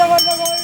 যাব যাব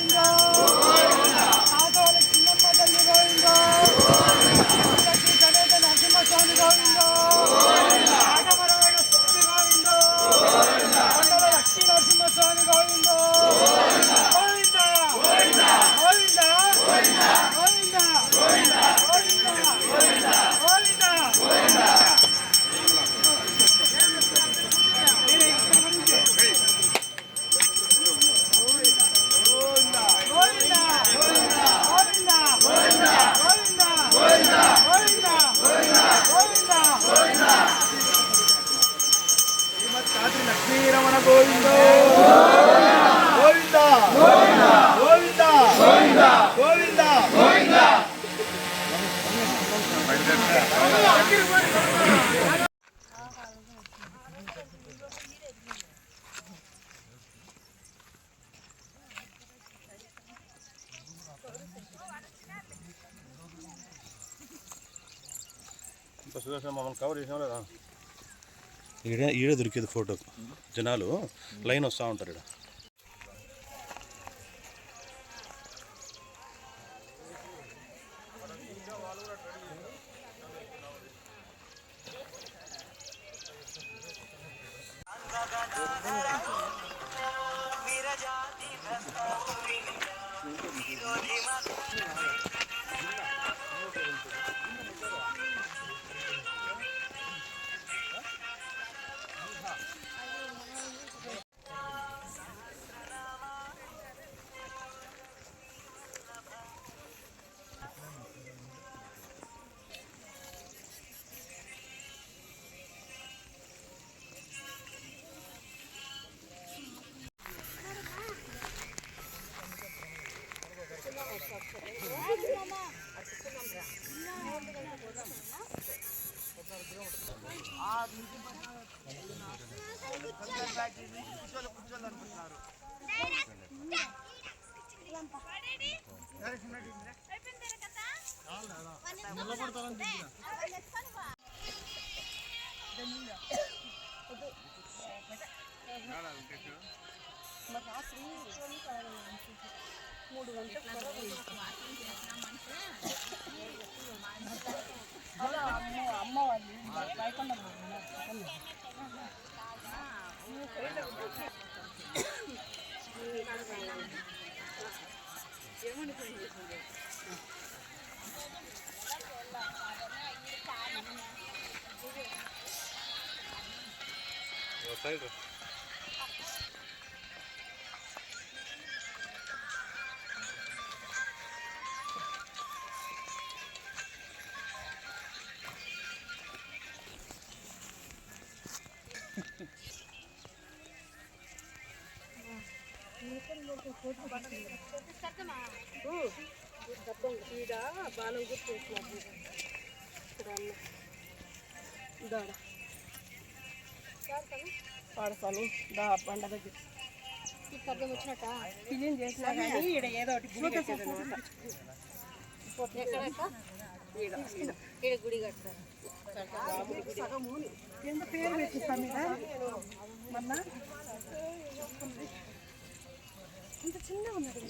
Govinda Govinda Govinda Govinda Govinda Govinda Pues eso es mamón cabrón, señora. ఈడ ఈడ దొరికేది ఫోటో జనాలు లైన్ వస్తూ ఉంటారు మూడు గంటలు అమ్మ అమ్మ వాళ్ళు వైకుంఠం Thank you. ఈడ బాణం గుర్తు ఇక్కడ పాడతాను దా పండగకి అర్థం వచ్చినట్ట ఫిలిం చేసినా కానీ ఈడ ఏదో ఒకటి గుడి కట్టేదనమాట ఈడ గుడి పేరు పెట్టిస్తాను మొన్న ఇంత చిన్నగా ఉన్నది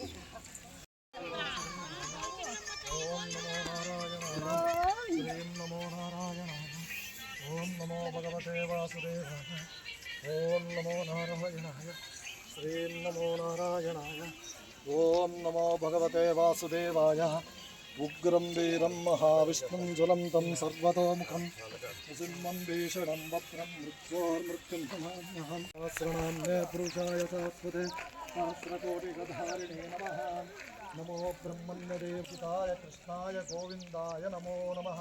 శ్రీం నమో నారాయణ ఓం నమో భగవతే వాసుదేవాయ. ఓం నమో నారాయణాయ శ్రీం నమో నారాయణాయ ఓం నమో భగవతే వాసుదేవాయ ఉగ్రం వీరం మహావిష్ణుం జ్వలంతం సర్వతోముఖం. సింహం భీషణం వక్రం మృత్యోర్మృత్యుం సమాన్యహం సహస్రనామ్నే పురుషాయ శాశ్వతే సహస్రకోటిగధారిణే నమః. నమో బ్రహ్మణ్యదేవసుతాయ కృష్ణాయ గోవిందాయ నమో నమః.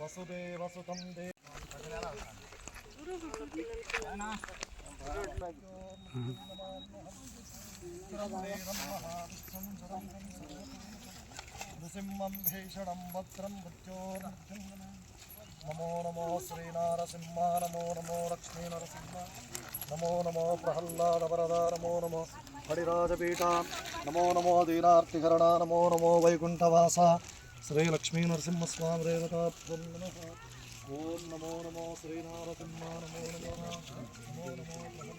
వసుదేవసుతం దే నృసింహం భీషణం వక్రం మృత్యోర్మృత్యుం నమో. నమో శ్రీనారసింహ నమో నమో లక్ష్మీ నరసింహ నమో నమో ప్రహ్లాద వరద నమో నమో హరిరాజపీఠ. నమో నమో దీనార్తికరణ నమో నమో వైకుంఠవాస. శ్రీ లక్ష్మీ నరసింహస్వామి దేవతాభ్యం నమ. ఓం నమో నమో శ్రీనారసింహ నమో నమో నమో. నమో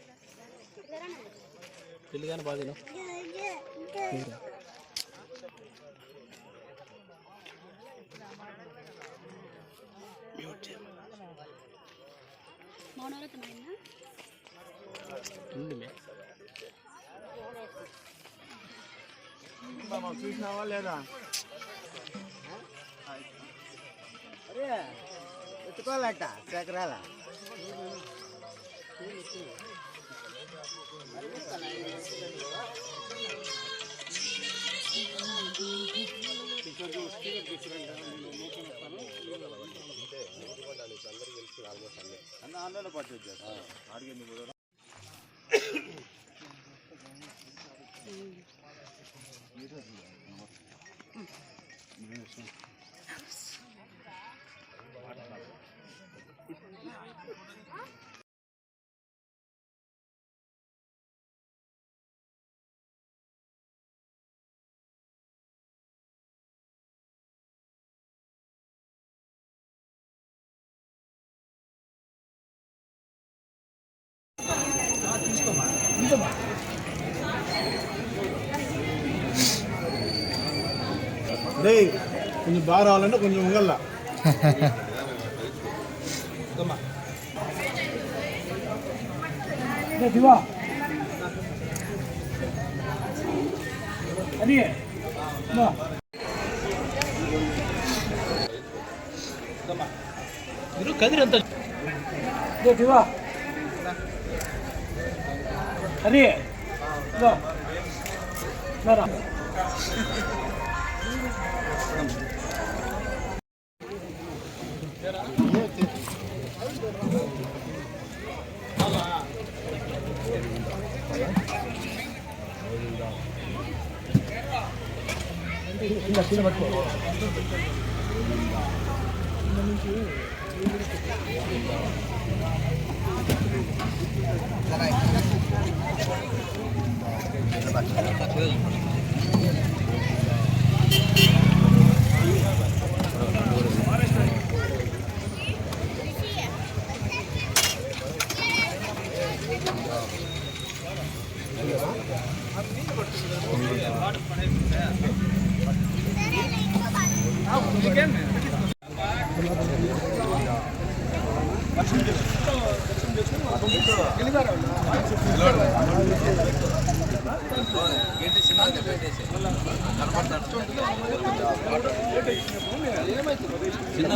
హరిరాజపీఠ మౌనవ్రతమైందా చూసినావా లేదా? అరే ఎత్తుకోవాలట చక్రాల అన్న ఆన్లైన్ పర్చేజ్ చేస్తాను అడిగింది కూడా Thank you. டேய் கொஞ்சம் பாராலன்னு கொஞ்சம் உங்கல்ல திவா. அடியே. வா. இரு கதிர் அந்த திவா. హరి చిన్న చిన్న పట్టుకో Thank you. చిన్న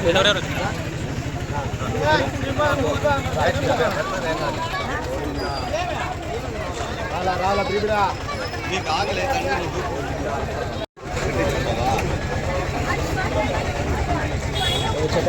మీరు కదిరంత దివా అది రా ఎక్కడ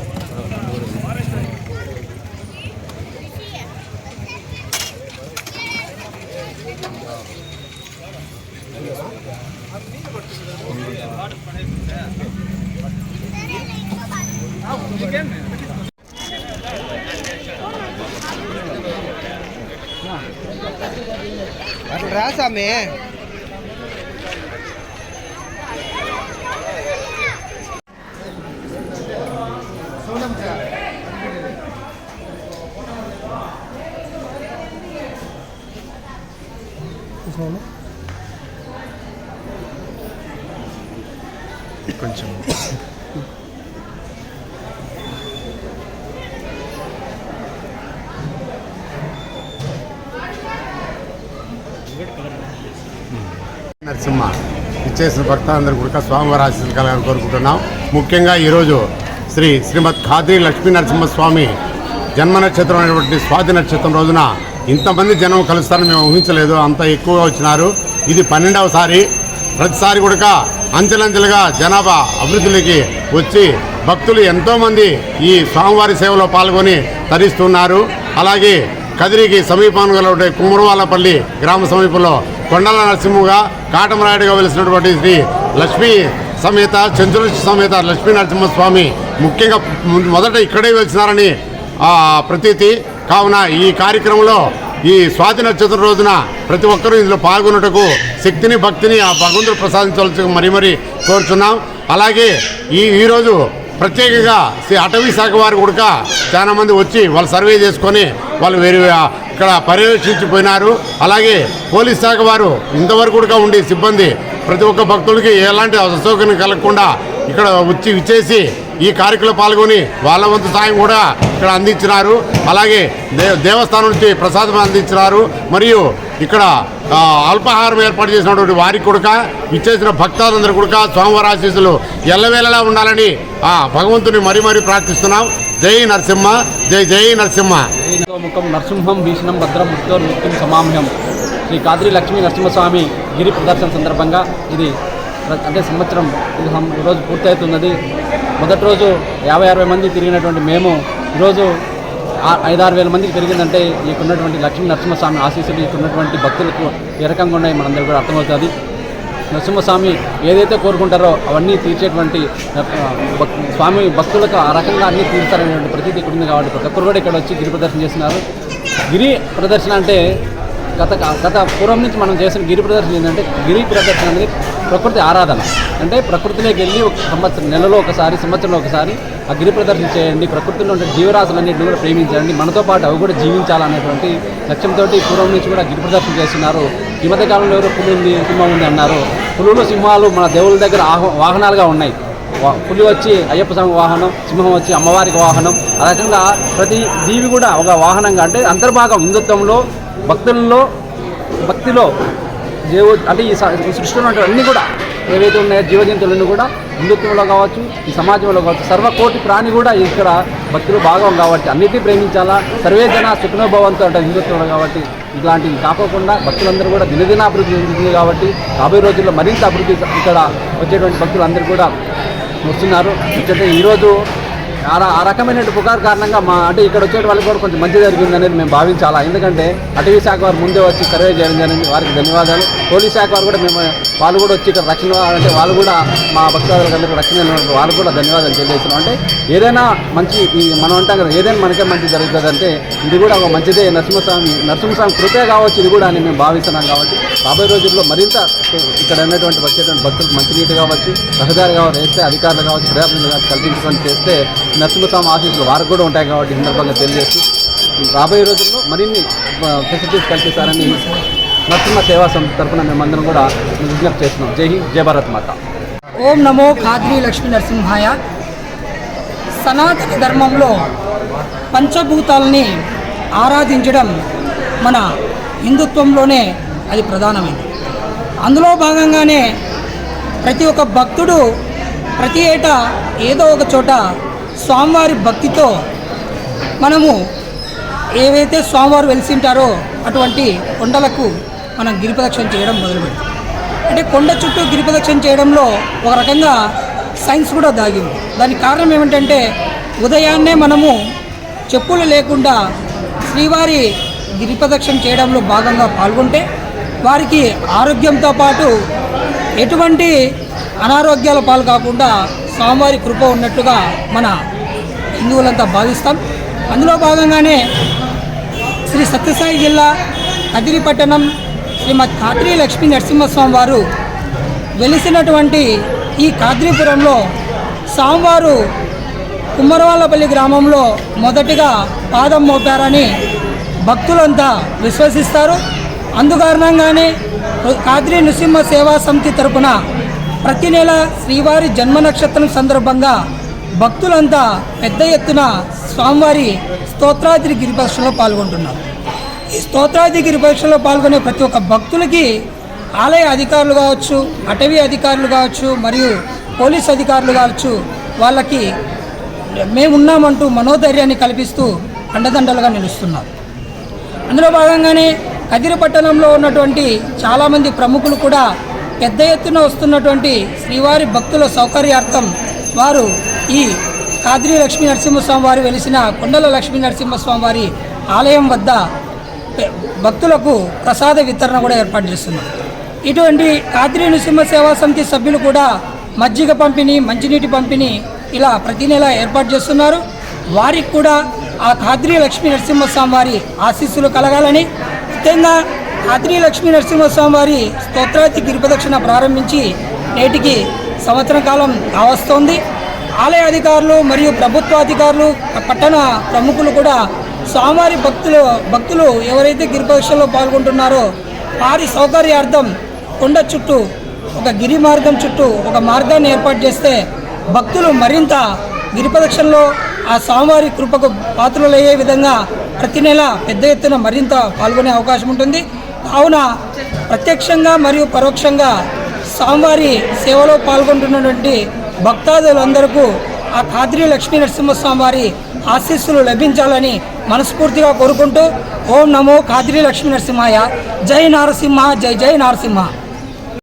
నరసింహ ఇచ్చేసిన భక్తులందరూ కూడా స్వామివారి ఆశీస్సులు కలగాలని కోరుకుంటున్నాం. ముఖ్యంగా ఈరోజు శ్రీ శ్రీమద్ ఖాద్రి లక్ష్మీ నరసింహస్వామి జన్మ నక్షత్రం అనేటువంటి స్వాతి నక్షత్రం రోజున ఇంతమంది జనం కలుస్తారని మేము ఊహించలేదు. అంత ఎక్కువగా వచ్చినారు. ఇది పన్నెండవసారి ప్రతిసారి కూడా అంచెలంచెలుగా జనాభా అభివృద్ధిలోకి వచ్చి భక్తులు ఎంతోమంది ఈ స్వామివారి సేవలో పాల్గొని తరిస్తున్నారు. అలాగే కదిరికి సమీపంలో ఉండే కుమ్మరవాలపల్లి గ్రామ సమీపంలో కొండల నరసింహగా కాటమరాయుడుగా వెలిసినటువంటి శ్రీ లక్ష్మీ సమేత చంద్రుల సమేత లక్ష్మీ నరసింహస్వామి ముఖ్యంగా మొదట ఇక్కడే వెలిసినారని ఆ, ప్రతీతి. కావున ఈ కార్యక్రమంలో ఈ స్వాతి నక్షత్రం రోజున ప్రతి ఒక్కరూ ఇందులో పాల్గొనుటకు శక్తిని భక్తిని ఆ భగవంతుడు ప్రసాదించవలసి మరీ మరీ కోరుచున్నాం. అలాగే ఈ ఈరోజు ప్రత్యేకంగా శ్రీ అటవీ శాఖ వారు కూడా చాలామంది వచ్చి వాళ్ళు సర్వే చేసుకొని వాళ్ళు వేరే ఇక్కడ పర్యవేక్షించిపోయినారు. అలాగే పోలీస్ శాఖ వారు ఇంతవరకు కూడా ఉండి సిబ్బంది ప్రతి ఒక్క భక్తుడికి ఎలాంటి అసౌకర్యం కలగకుండా ఇక్కడ వచ్చి విచ్చేసి ఈ కార్యక్రమంలో పాల్గొని వాళ్ళ వంతు సాయం కూడా ఇక్కడ అందించినారు. అలాగే దే దేవస్థానం నుంచి ప్రసాదం అందించినారు. మరియు ఇక్కడ అల్పాహారం ఏర్పాటు చేసినటువంటి వారి కొడుక ఇచ్చేసిన భక్తాలందరి కొడుక స్వామివారి ఆశీస్సులు ఎల్లవేళలా ఉండాలని ఆ భగవంతుని మరీ మరీ ప్రార్థిస్తున్నాం. జై నరసింహ జై జై నరసింహ. ముఖం నరసింహం భీషణం భద్రం నృత్యం సమామ్యం. శ్రీ కాద్రి లక్ష్మీ నరసింహస్వామి గిరి ప్రదర్శన సందర్భంగా ఇది అంటే సంవత్సరం ఇది సం- ఈరోజు పూర్తవుతున్నది. మొదటి రోజు యాభై అరవై మంది తిరిగినటువంటి మేము ఈరోజు ఐదారు వేల మందికి పెరిగిందంటే ఇక్కడున్నటువంటి లక్ష్మీ నరసింహస్వామి ఆశీస్సులు ఇక్కడున్నటువంటి భక్తులకు ఏ రకంగా ఉన్నాయి మనందరూ కూడా అర్థమవుతుంది. నరసింహస్వామి ఏదైతే కోరుకుంటారో అవన్నీ తీర్చేటువంటి స్వామి భక్తులకు ఆ రకంగా అన్నీ తీర్చాలనేటువంటి ప్రతీతి ఇక్కడ ఉంది కాబట్టి ప్రతి ఒక్కరు కూడా ఇక్కడ వచ్చి గిరి ప్రదర్శన చేస్తున్నారు. గిరి ప్రదర్శన అంటే గత గత పూర్వం నుంచి మనం చేసిన గిరి ప్రదర్శన ఏంటంటే గిరి ప్రదర్శన అనేది ప్రకృతి ఆరాధన. అంటే ప్రకృతిలోకి వెళ్ళి ఒక సంవత్సరం నెలలో ఒకసారి సంవత్సరంలో ఒకసారి ఆ గిరి ప్రదర్శన చేయండి. ప్రకృతిలో ఉండే జీవరాశులన్నింటిని కూడా ప్రేమించండి. మనతో పాటు అవి కూడా జీవించాలనేటువంటి లక్ష్యంతో పూర్వం నుంచి కూడా గిరి ప్రదర్శన చేస్తున్నారు. ఈ మధ్యకాలంలో కాలంలో ఎవరో పులి ఉంది సింహం ఉంది అన్నారు. పులులు సింహాలు మన దేవుళ్ళ దగ్గర ఆహ- వాహనాలుగా ఉన్నాయి. వా- పులి వచ్చి అయ్యప్ప స్వామి వాహనం సింహం వచ్చి అమ్మవారికి వాహనం. ఆ రకంగా ప్రతి జీవి కూడా ఒక వాహనంగా అంటే అంతర్భాగం హిందుత్వంలో భక్తుల్లో భక్తిలో దేవు అంటే ఈ ఈ సృష్టిలో అన్నీ కూడా ఏవైతే ఉన్నాయో జీవజంతువులన్నీ కూడా హిందుత్వంలో కావచ్చు ఈ సమాజంలో కావచ్చు సర్వకోటి ప్రాణి కూడా ఇక్కడ భక్తులు భాగం కాబట్టి అన్నిటినీ ప్రేమించాలా? సర్వే జన సుఖనుభవంతో అంటే హిందుత్వంలో కాబట్టి ఇలాంటివి కాకోకుండా భక్తులందరూ కూడా దినదిన అభివృద్ధి చెందుతుంది కాబట్టి రాబోయే రోజుల్లో మరింత అభివృద్ధి ఇక్కడ వచ్చేటువంటి భక్తులందరూ కూడా వస్తున్నారు. ఎందుకంటే ఈరోజు ఆ రకమైన పుకారు కారణంగా మా అంటే ఇక్కడ వచ్చే వాళ్ళకి కూడా కొంచెం మంచి జరిగింది అనేది మేము భావించాలా. ఎందుకంటే అటవీ శాఖ వారు ముందే వచ్చి సర్వే చేయడం జరిగింది. వారికి ధన్యవాదాలు. పోలీస్ శాఖ వారు కూడా మేము వాళ్ళు కూడా వచ్చి ఇక్కడ రక్షణ అంటే వాళ్ళు కూడా మా భక్తులకు అందరికీ రక్షణ వాళ్ళు కూడా ధన్యవాదాలు తెలియజేస్తున్నాం. అంటే ఏదైనా మంచి ఈ మనం అంటాం కదా ఏదైనా మనకే మంచి జరుగుతుంది అంటే ఇది కూడా ఒక మంచిదే. నరసింహస్వామి నరసింహస్వామి కృపే కావచ్చు ఇది కూడా అని మేము భావిస్తున్నాం కాబట్టి రాబోయే రోజుల్లో మరింత ఇక్కడ ఉన్నటువంటి వచ్చేటువంటి భక్తులకు మంచినీటి కావచ్చు రహదారి కావచ్చు వేస్తే అధికారులు కావచ్చు ప్రయాణాలు కావచ్చు కల్పించడం చేస్తే నరసింహస్వామి ఆఫీసులు వారికి కూడా ఉంటాయి కాబట్టి సందర్భంగా తెలియజేస్తూ రాబోయే రోజుల్లో మరిన్ని ఫెసిలిటీస్ కల్పిస్తారని నరసింహ సేవా సంస్థ తరఫున మేమందరం కూడా విజ్ఞప్తి చేస్తున్నాం. జై హింద్ జయ భారత్ మాత. ఓం నమో ఖాద్రి లక్ష్మీ నరసింహాయ. సనాతన ధర్మంలో పంచభూతాలని ఆరాధించడం మన హిందుత్వంలోనే అది ప్రధానమైనది అందులో భాగంగానే ప్రతి ఒక్క భక్తుడు ప్రతి ఏటా ఏదో ఒక చోట స్వామివారి భక్తితో మనము ఏవైతే స్వామివారు వెలిసింటారో అటువంటి కొండలకు మనం గిరిప్రదక్షిణ చేయడం మొదలుపెట్టాం. అంటే కొండ చుట్టూ గిరిప్రదక్షిణ చేయడంలో ఒక రకంగా సైన్స్ కూడా దాగింది. దానికి కారణం ఏమిటంటే ఉదయాన్నే మనము చెప్పులు లేకుండా శ్రీవారి గిరిప్రదక్షిణ చేయడంలో భాగంగా పాల్గొంటే వారికి ఆరోగ్యంతో పాటు ఎటువంటి అనారోగ్యాల పాలు కాకుండా స్వామివారి కృప ఉన్నట్టుగా మన హిందువులంతా భావిస్తాం. అందులో భాగంగానే శ్రీ సత్యసాయి జిల్లా అదిరిపట్టణం శ్రీమద్ కాద్రి లక్ష్మీ నరసింహస్వామి వారు వెలిసినటువంటి ఈ కాద్రిపురంలో స్వామివారు కుమ్మరవాళ్ళపల్లి గ్రామంలో మొదటిగా పాదం మోపారని భక్తులంతా విశ్వసిస్తారు. అందుకారణంగానే కాద్రి నృసింహ సేవా సమితి తరపున ప్రతి నెల శ్రీవారి జన్మ నక్షత్రం సందర్భంగా భక్తులంతా పెద్ద ఎత్తున స్వామివారి స్తోత్రాద్రి గిరిపక్షలో పాల్గొంటున్నారు. ఈ స్తోత్రాధిగిరి పరీక్షలో పాల్గొనే ప్రతి ఒక్క భక్తులకి ఆలయ అధికారులు కావచ్చు అటవీ అధికారులు కావచ్చు మరియు పోలీస్ అధికారులు కావచ్చు వాళ్ళకి మేమున్నామంటూ మనోధైర్యాన్ని కల్పిస్తూ అండదండలుగా నిలుస్తున్నారు. అందులో భాగంగానే కదిరి పట్టణంలో ఉన్నటువంటి చాలామంది ప్రముఖులు కూడా పెద్ద ఎత్తున వస్తున్నటువంటి శ్రీవారి భక్తుల సౌకర్యార్థం వారు ఈ కాద్రి లక్ష్మీ నరసింహస్వామి వారు వెలిసిన కొండల లక్ష్మీ నరసింహస్వామి వారి ఆలయం వద్ద భక్తులకు ప్రసాద వితరణ కూడా ఏర్పాటు చేస్తున్నారు ఇటువంటి కాద్రి నృసింహ సేవా సమితి సభ్యులు కూడా మజ్జిగ పంపిణీ మంచినీటి పంపిణీ ఇలా ప్రతి నెల ఏర్పాటు చేస్తున్నారు. వారికి కూడా ఆ కాద్రి లక్ష్మీ నరసింహస్వామి వారి ఆశీస్సులు కలగాలని ముఖ్యంగా కాద్రి లక్ష్మీ నరసింహస్వామి వారి స్తోత్రాతి గిరిపదక్షిణ ప్రారంభించి నేటికి సంవత్సరం కాలం కావస్తోంది ఆలయ అధికారులు మరియు ప్రభుత్వ అధికారులు పట్టణ ప్రముఖులు కూడా స్వామివారి భక్తులు భక్తులు ఎవరైతే గిరిప్రదక్షిణలో పాల్గొంటున్నారో వారి సౌకర్యార్థం కొండ చుట్టూ ఒక గిరి మార్గం చుట్టూ ఒక మార్గాన్ని ఏర్పాటు చేస్తే భక్తులు మరింత గిరిపదక్షంలో ఆ స్వామివారి కృపకు పాత్రలయ్యే విధంగా ప్రతి నెల పెద్ద ఎత్తున మరింత పాల్గొనే అవకాశం ఉంటుంది. కావున ప్రత్యక్షంగా మరియు పరోక్షంగా స్వామివారి సేవలో పాల్గొంటున్నటువంటి భక్తాదులందరికీ ఆ కాద్రి లక్ష్మీ నరసింహస్వామి వారి ఆశీస్సులు లభించాలని మనస్ఫూర్తిగా కోరుకుంటూ ఓం నమో కాద్రి లక్ష్మీ నరసింహాయ. జై నారసింహ జై జై నారసింహ.